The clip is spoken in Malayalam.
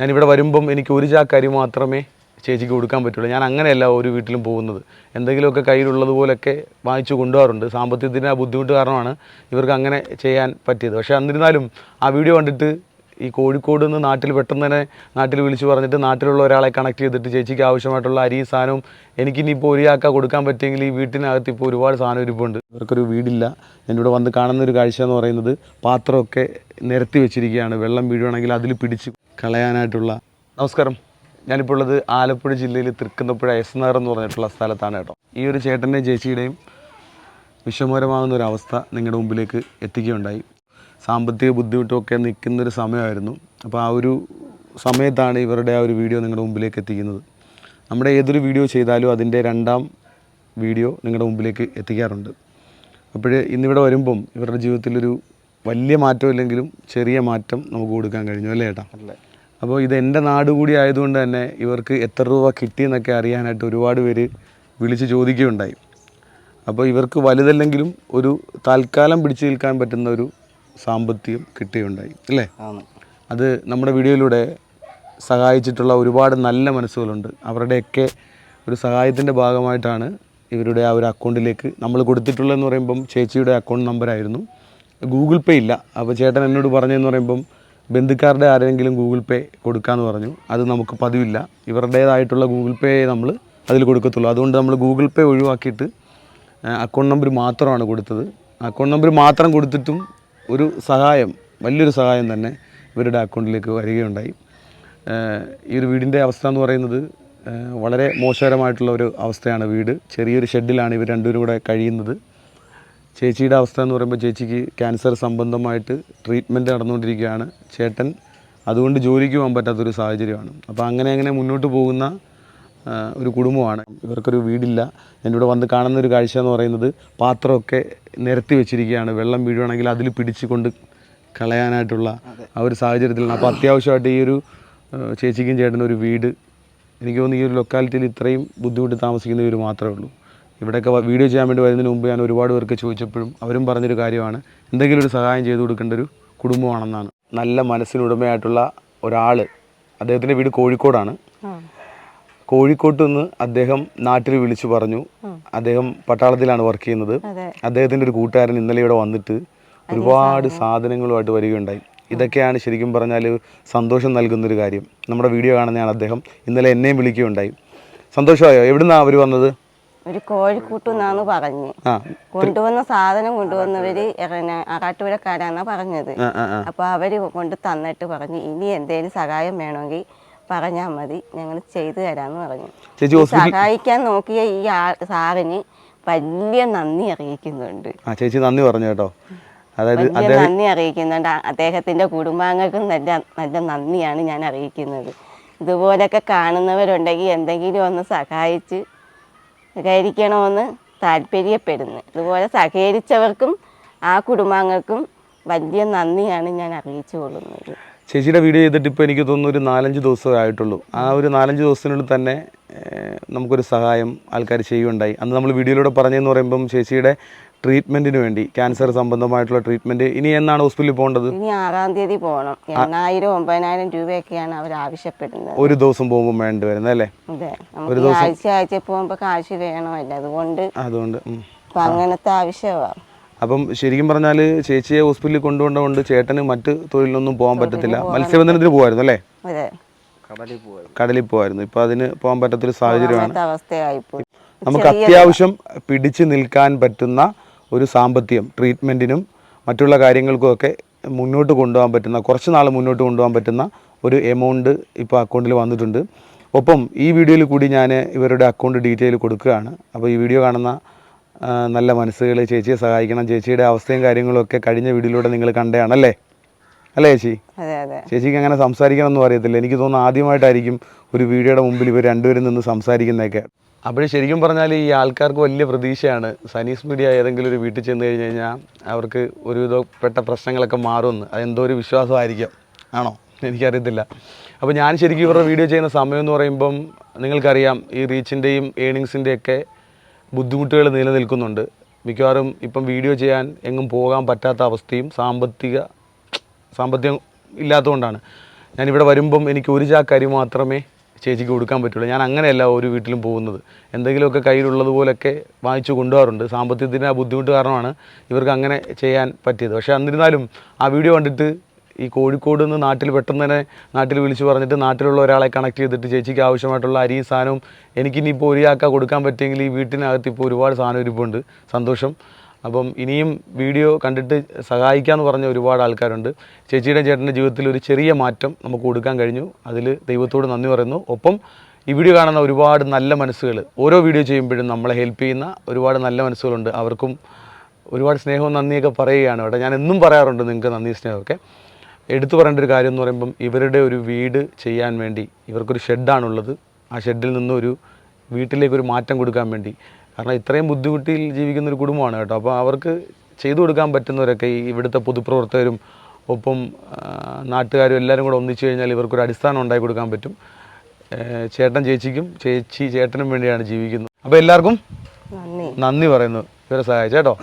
ഞാനിവിടെ വരുമ്പം എനിക്ക് ഒരു ചാക്ക് അരി മാത്രമേ ചേച്ചിക്ക് കൊടുക്കാൻ പറ്റുള്ളൂ. ഞാൻ അങ്ങനെയല്ല ഒരു വീട്ടിലും പോകുന്നത്. എന്തെങ്കിലുമൊക്കെ കയ്യിലുള്ളത് പോലൊക്കെ വാങ്ങിച്ചു കൊണ്ടുപോകാറുണ്ട്. സാമ്പത്തികത്തിന്റെ ആ ബുദ്ധിമുട്ട് കാരണമാണ് ഇവർക്ക് അങ്ങനെ ചെയ്യാൻ പറ്റിയത്. പക്ഷേ എന്നിരുന്നാലും ആ വീഡിയോ കണ്ടിട്ട് ഈ കോഴിക്കോട് നിന്ന് നാട്ടിൽ പെട്ടെന്ന് തന്നെ നാട്ടിൽ വിളിച്ചു പറഞ്ഞിട്ട് നാട്ടിലുള്ള ഒരാളെ കണക്ട് ചെയ്തിട്ട് ചേച്ചിക്ക് ആവശ്യമായിട്ടുള്ള അരി സാധനവും എനിക്കിനിപ്പോൾ ഒരു ചാക്ക കൊടുക്കാൻ പറ്റിയെങ്കിൽ ഈ വീട്ടിനകത്ത് ഇപ്പോൾ ഒരുപാട് സാധനം ഇരിപ്പുണ്ട്. ഇവർക്കൊരു വീടില്ല. എന്നിവിടെ വന്ന് കാണുന്ന ഒരു കാഴ്ച എന്ന് പറയുന്നത് പാത്രമൊക്കെ നിരത്തി വെച്ചിരിക്കുകയാണ്. വെള്ളം വീഴുവാണെങ്കിൽ അതിൽ പിടിച്ച് കളയാനായിട്ടുള്ള നമസ്കാരം. ഞാനിപ്പോൾ ഉള്ളത് ആലപ്പുഴ ജില്ലയിൽ തൃക്കുന്നപ്പുഴ എസ് നഗർ എന്ന് പറഞ്ഞിട്ടുള്ള സ്ഥലത്താണ് കേട്ടോ. ഈ ഒരു ചേട്ടന്റെയും ചേച്ചിയുടെയും വിഷമകരമാകുന്ന ഒരു അവസ്ഥ നിങ്ങളുടെ മുമ്പിലേക്ക് എത്തിക്കുകയുണ്ടായി. സാമ്പത്തിക ബുദ്ധിമുട്ടൊക്കെ നിൽക്കുന്നൊരു സമയമായിരുന്നു. അപ്പോൾ ആ ഒരു സമയത്താണ് ഇവരുടെ ആ ഒരു വീഡിയോ നിങ്ങളുടെ മുമ്പിലേക്ക് എത്തിക്കുന്നത്. നമ്മുടെ ഏതൊരു വീഡിയോ ചെയ്താലും അതിന്റെ രണ്ടാം വീഡിയോ നിങ്ങളുടെ മുമ്പിലേക്ക് എത്തിക്കാറുണ്ട്. അപ്പോൾ ഇന്നിവിടെ വരുമ്പം ഇവരുടെ ജീവിതത്തിലൊരു വലിയ മാറ്റം ഇല്ലെങ്കിലും ചെറിയ മാറ്റം നമുക്ക് കൊടുക്കാൻ കഴിഞ്ഞു അല്ലേ ഏട്ടാ? അപ്പോൾ ഇത് എന്റെ നാട് കൂടി ആയതുകൊണ്ട് തന്നെ ഇവർക്ക് എത്ര രൂപ കിട്ടിയെന്നൊക്കെ അറിയാനായിട്ട് ഒരുപാട് പേര് വിളിച്ച് ചോദിക്കുകയുണ്ടായി. അപ്പോൾ ഇവർക്ക് വലുതല്ലെങ്കിലും ഒരു താൽക്കാലം പിടിച്ചു നിൽക്കാൻ പറ്റുന്ന ഒരു സാമ്പത്തികം കിട്ടുകയുണ്ടായി അല്ലേ? അത് നമ്മുടെ വീഡിയോയിലൂടെ സഹായിച്ചിട്ടുള്ള ഒരുപാട് നല്ല മനസ്സുകളുണ്ട്. അവരുടെയൊക്കെ ഒരു സഹായത്തിന്റെ ഭാഗമായിട്ടാണ് ഇവരുടെ ആ ഒരു അക്കൗണ്ടിലേക്ക് നമ്മൾ കൊടുത്തിട്ടുള്ളതെന്ന് പറയുമ്പം ചേച്ചിയുടെ അക്കൗണ്ട് നമ്പറായിരുന്നു. ഗൂഗിൾ പേ ഇല്ല. അപ്പോൾ ചേട്ടൻ എന്നോട് പറഞ്ഞതെന്ന് പറയുമ്പം ബന്ധുക്കാരുടെ ആരെങ്കിലും ഗൂഗിൾ പേ കൊടുക്കാമെന്ന് പറഞ്ഞു. അത് നമുക്ക് പതിവില്ല. ഇവരുടേതായിട്ടുള്ള ഗൂഗിൾ പേ നമ്മൾ അതിൽ കൊടുക്കത്തുള്ളൂ. അതുകൊണ്ട് നമ്മൾ ഗൂഗിൾ പേ ഒഴിവാക്കിയിട്ട് അക്കൗണ്ട് നമ്പർ മാത്രമാണ് കൊടുത്തത്. അക്കൗണ്ട് നമ്പർ മാത്രം കൊടുത്തിട്ടും ഒരു സഹായം വലിയൊരു സഹായം തന്നെ ഇവരുടെ അക്കൗണ്ടിലേക്ക് വരികയുണ്ടായി. ഈ ഒരു വീടിന്റെ അവസ്ഥ എന്ന് പറയുന്നത് വളരെ മോശകരമായിട്ടുള്ള ഒരു അവസ്ഥയാണ് വീട്. ചെറിയൊരു ഷെഡിലാണ് ഇവർ രണ്ടുപേരും കൂടെ കഴിയുന്നത്. ചേച്ചിയുടെ അവസ്ഥ എന്ന് പറയുമ്പോൾ ചേച്ചിക്ക് ക്യാൻസർ സംബന്ധമായിട്ട് ട്രീറ്റ്മെന്റ് നടന്നുകൊണ്ടിരിക്കുകയാണ് ചേട്ടൻ. അതുകൊണ്ട് ജോലിക്ക് പോകാൻ പറ്റാത്തൊരു സാഹചര്യമാണ്. അപ്പോൾ അങ്ങനെ അങ്ങനെ മുന്നോട്ട് പോകുന്ന ഒരു കുടുംബമാണ്. ഇവർക്കൊരു വീടില്ല. എന്നിവിടെ വന്ന് കാണുന്ന ഒരു കാഴ്ച എന്ന് പറയുന്നത് പാത്രമൊക്കെ നിരത്തി വെച്ചിരിക്കുകയാണ്. വെള്ളം വീഴുവാണെങ്കിൽ അതിൽ പിടിച്ചുകൊണ്ട് കളയാനായിട്ടുള്ള ആ ഒരു സാഹചര്യത്തിലാണ്. അപ്പോൾ അത്യാവശ്യമായിട്ട് ഈ ഒരു ചേച്ചിക്കും ചേട്ടനും ഒരു വീട്. എനിക്ക് തോന്നുന്നു ഈ ഒരു ലൊക്കാലിറ്റിയിൽ ഇത്രയും ബുദ്ധിമുട്ട് താമസിക്കുന്ന ഒരു മാത്രമേ ഉള്ളൂ. ഇവിടെയൊക്കെ വീഡിയോ ചെയ്യാൻ വേണ്ടി വരുന്നതിന് മുമ്പ് ഞാൻ ഒരുപാട് പേർക്ക് ചോദിച്ചപ്പോഴും അവരും പറഞ്ഞൊരു കാര്യമാണ്. എന്തെങ്കിലും ഒരു സഹായം ചെയ്തു കൊടുക്കേണ്ട ഒരു കുടുംബമാണെന്നാണ്. നല്ല മനസ്സിനുടമയായിട്ടുള്ള ഒരാൾ അദ്ദേഹത്തിന്റെ വീട് കോഴിക്കോടാണ്. കോഴിക്കോട്ട് നിന്ന് അദ്ദേഹം നാട്ടിൽ വിളിച്ചു പറഞ്ഞു. അദ്ദേഹം പട്ടാളത്തിലാണ് വർക്ക് ചെയ്യുന്നത്. അദ്ദേഹത്തിന്റെ ഒരു കൂട്ടുകാരൻ ഇന്നലെ ഇവിടെ വന്നിട്ട് ഒരുപാട് സാധനങ്ങളുമായിട്ട് വരികയുണ്ടായി. ഇതൊക്കെയാണ് ശരിക്കും പറഞ്ഞാൽ സന്തോഷം നൽകുന്ന ഒരു കാര്യം. നമ്മുടെ വീഡിയോ കാണുന്നതാണ് അദ്ദേഹം. ഇന്നലെ എന്നെയും വിളിക്കുകയുണ്ടായി. സന്തോഷമായോ? എവിടുന്നാ അവർ വന്നത്? ഒരു കോഴിക്കൂട്ടുന്നാന്ന് പറഞ്ഞ്. കൊണ്ടുവന്ന സാധനം കൊണ്ടുവന്നവര് എറണ ആറാട്ടുപുഴക്കാരാന്നാ പറഞ്ഞത്. അപ്പൊ അവർ കൊണ്ട് തന്നിട്ട് പറഞ്ഞു ഇനി എന്തേലും സഹായം വേണമെങ്കിൽ പറഞ്ഞാൽ മതി. ഞങ്ങൾ ചെയ്തു തരാന്ന് പറഞ്ഞു. ചേച്ചി സഹായിക്കാൻ നോക്കിയ ഈ ആ സാറിന് വലിയ നന്ദി അറിയിക്കുന്നുണ്ട്. ആ ചേച്ചി നന്ദി പറഞ്ഞു കേട്ടോ. അതായത് നന്ദി അറിയിക്കുന്നുണ്ട്. അദ്ദേഹത്തിന്റെ കുടുംബാംഗങ്ങൾക്കും നല്ല നല്ല നന്ദിയാണ് ഞാൻ അറിയിക്കുന്നത്. ഇതുപോലൊക്കെ കാണുന്നവരുണ്ടെങ്കിൽ എന്തെങ്കിലും ഒന്ന് സഹായിച്ച് സഹകരിക്കണമെന്ന് താല്പര്യപ്പെടുന്നു. ഇതുപോലെ സഹകരിച്ചവർക്കും ആ കുടുംബാംഗങ്ങൾക്കും വലിയ നന്ദിയാണ് ഞാൻ അറിയിച്ചു കൊള്ളുന്നത്. ചേച്ചിയുടെ വീഡിയോ ചെയ്തിട്ട് ഇപ്പോൾ എനിക്ക് തോന്നുന്നു ഒരു നാലഞ്ച് ദിവസമേ ആയിട്ടുള്ളൂ. ആ ഒരു നാലഞ്ച് ദിവസത്തിനുള്ളിൽ തന്നെ നമുക്കൊരു സഹായം ആൾക്കാർ ചെയ്യുകയുണ്ടായി. അന്ന് നമ്മൾ വീഡിയോയിലൂടെ പറഞ്ഞതെന്ന് പറയുമ്പം ചേച്ചിയുടെ ട്രീറ്റ്മെന്റിന് വേണ്ടി ക്യാൻസർ സംബന്ധമായിട്ടുള്ള ട്രീറ്റ്മെന്റ് ഇനി എന്നാണ് ഹോസ്പിറ്റലിൽ പോകേണ്ടത്? ഇനി ആറാം തീയതി പോകണം. എണ്ണായിരം ഒമ്പതിനായിരം രൂപയൊക്കെയാണ് അവർ ആവശ്യപ്പെടുന്നത്. ഒരു ദിവസം പോകുമ്പോൾ വേണ്ടി വരുന്നത് അല്ലേ? നമുക്ക് ഈ ആഴ്ച ആഴ്ച പോകുമ്പോൾ കാശ് വേണമല്ലോ. അതുകൊണ്ട് അതുകൊണ്ട് അങ്ങനത്തെ ആവശ്യമാണ് അപ്പം ശരിക്കും പറഞ്ഞാൽ ചേച്ചിയെ ഹോസ്പിറ്റലിൽ കൊണ്ടുകൊണ്ടുകൊണ്ട് ചേട്ടന് മറ്റു തൊഴിലൊന്നും പോകാൻ പറ്റത്തില്ല. മത്സ്യബന്ധനത്തിന് പോകായിരുന്നു അല്ലേ? അതെ. കടലിൽ പോകായിരുന്നു ഇപ്പൊ അതിന് പോകാൻ പറ്റാത്തൊരു സാഹചര്യമാണ്. നമുക്ക് അത്യാവശ്യം പിടിച്ചു നിൽക്കാൻ പറ്റുന്ന ഒരു സാമ്പത്തികം ട്രീറ്റ്മെന്റിനും മറ്റുള്ള കാര്യങ്ങൾക്കുമൊക്കെ മുന്നോട്ട് കൊണ്ടുപോകാൻ പറ്റുന്ന കുറച്ച് നാൾ മുന്നോട്ട് കൊണ്ടുപോകാൻ പറ്റുന്ന ഒരു എമൗണ്ട് ഇപ്പോൾ അക്കൗണ്ടിൽ വന്നിട്ടുണ്ട്. ഒപ്പം ഈ വീഡിയോയിൽ കൂടി ഞാൻ ഇവരുടെ അക്കൗണ്ട് ഡീറ്റെയിൽ കൊടുക്കുകയാണ്. അപ്പോൾ ഈ വീഡിയോ കാണുന്ന നല്ല മനസ്സുകൾ ചേച്ചിയെ സഹായിക്കണം. ചേച്ചിയുടെ അവസ്ഥയും കാര്യങ്ങളും ഒക്കെ കഴിഞ്ഞ വീഡിയോയിലൂടെ നിങ്ങൾ കണ്ടതാണല്ലേ അല്ലേ ചേച്ചി? അതെ അതെ. ചേച്ചിക്ക് അങ്ങനെ സംസാരിക്കണമെന്നും അറിയത്തില്ല എനിക്ക് തോന്നുന്നു ആദ്യമായിട്ടായിരിക്കും ഒരു വീഡിയോയുടെ മുമ്പിൽ ഇവർ രണ്ടുപേരും നിന്ന് സംസാരിക്കുന്നതൊക്കെ. അപ്പോൾ ശരിക്കും പറഞ്ഞാൽ ഈ ആൾക്കാർക്ക് വലിയ പ്രതീക്ഷയാണ്. സനീസ് മീഡിയ ഏതെങ്കിലും ഒരു വീട്ടിൽ ചെന്ന് കഴിഞ്ഞ് കഴിഞ്ഞാൽ അവർക്ക് ഒരുവിധപ്പെട്ട പ്രശ്നങ്ങളൊക്കെ മാറുമെന്ന്. അതെന്തോ ഒരു വിശ്വാസമായിരിക്കും. ആണോ? എനിക്കറിയത്തില്ല. അപ്പോൾ ഞാൻ ശരിക്കും ഇവരുടെ വീഡിയോ ചെയ്യുന്ന സമയം എന്ന് പറയുമ്പം നിങ്ങൾക്കറിയാം ഈ റീച്ചിന്റെയും ഏണിങ്സിന്റെയൊക്കെ ബുദ്ധിമുട്ടുകൾ നിലനിൽക്കുന്നുണ്ട്. മിക്കവാറും ഇപ്പം വീഡിയോ ചെയ്യാൻ എങ്ങും പോകാൻ പറ്റാത്ത അവസ്ഥയും സാമ്പത്തിക സാമ്പത്തികം ഇല്ലാത്തതുകൊണ്ടാണ്. ഞാനിവിടെ വരുമ്പം എനിക്ക് ഒരു ചാക്ക് അരി മാത്രമേ ചേച്ചിക്ക് കൊടുക്കാൻ പറ്റുള്ളൂ. ഞാൻ അങ്ങനെയല്ല ഒരു വീട്ടിലും പോകുന്നത്. എന്തെങ്കിലുമൊക്കെ കയ്യിലുള്ളതുപോലൊക്കെ വാങ്ങിച്ചു കൊണ്ടുപോകാറുണ്ട്. സാമ്പത്തികത്തിന്റെ ആ ബുദ്ധിമുട്ട് കാരണമാണ് ഇവർക്ക് അങ്ങനെ ചെയ്യാൻ പറ്റിയത്. പക്ഷേ എന്നിരുന്നാലും ആ വീഡിയോ കണ്ടിട്ട് ഈ കോഴിക്കോട് നിന്ന് നാട്ടിൽ പെട്ടെന്ന് തന്നെ നാട്ടിൽ വിളിച്ചു പറഞ്ഞിട്ട് നാട്ടിലുള്ള ഒരാളെ കണക്ട് ചെയ്തിട്ട് ചേച്ചിക്ക് ആവശ്യമായിട്ടുള്ള അരിയും സാധനവും എനിക്കിനിപ്പോൾ ഒരു കൊടുക്കാൻ പറ്റിയെങ്കിൽ ഈ വീട്ടിനകത്ത് ഇപ്പോൾ ഒരുപാട് സാധനം ഇരിപ്പുണ്ട്. സന്തോഷം. അപ്പം ഇനിയും വീഡിയോ കണ്ടിട്ട് സഹായിക്കാമെന്ന് പറഞ്ഞ ഒരുപാട് ആൾക്കാരുണ്ട്. ചേച്ചിയുടെ ചേട്ടന്റെ ജീവിതത്തിൽ ഒരു ചെറിയ മാറ്റം നമുക്ക് കൊടുക്കാൻ കഴിഞ്ഞു. അതിൽ ദൈവത്തോട് നന്ദി പറയുന്നു. ഒപ്പം ഈ വീഡിയോ കാണുന്ന ഒരുപാട് നല്ല മനസ്സുകൾ ഓരോ വീഡിയോ ചെയ്യുമ്പോഴും നമ്മളെ ഹെൽപ്പ് ചെയ്യുന്ന ഒരുപാട് നല്ല മനസ്സുകളുണ്ട്. അവർക്കും ഒരുപാട് സ്നേഹവും നന്ദിയൊക്കെ പറയുകയാണ്. കേട്ടോ ഞാൻ എന്നും പറയാറുണ്ട്. നിങ്ങൾക്ക് നന്ദി സ്നേഹമൊക്കെ എടുത്തു പറയേണ്ട ഒരു കാര്യം എന്ന് പറയുമ്പം ഇവരുടെ ഒരു വീട് ചെയ്യാൻ വേണ്ടി ഇവർക്കൊരു ഷെഡാണുള്ളത്. ആ ഷെഡിൽ നിന്ന് ഒരു വീട്ടിലേക്ക് ഒരു മാറ്റം കൊടുക്കാൻ വേണ്ടി. കാരണം ഇത്രയും ബുദ്ധിമുട്ടിൽ ജീവിക്കുന്ന ഒരു കുടുംബമാണ് കേട്ടോ. അപ്പോൾ അവർക്ക് ചെയ്തു കൊടുക്കാൻ പറ്റുന്നവരൊക്കെ ഈ ഇവിടുത്തെ പൊതുപ്രവർത്തകരും ഒപ്പം നാട്ടുകാരും എല്ലാവരും കൂടെ ഒന്നിച്ചു കഴിഞ്ഞാൽ ഇവർക്കൊരു അടിസ്ഥാനം ഉണ്ടാക്കി കൊടുക്കാൻ പറ്റും. ചേട്ടൻ ചേച്ചിക്കും ചേച്ചി ചേട്ടനും വേണ്ടിയാണ് ജീവിക്കുന്നത്. അപ്പോൾ എല്ലാവർക്കും നന്ദി പറയുന്നു. ഇവരെ സഹായിച്ചു കേട്ടോ.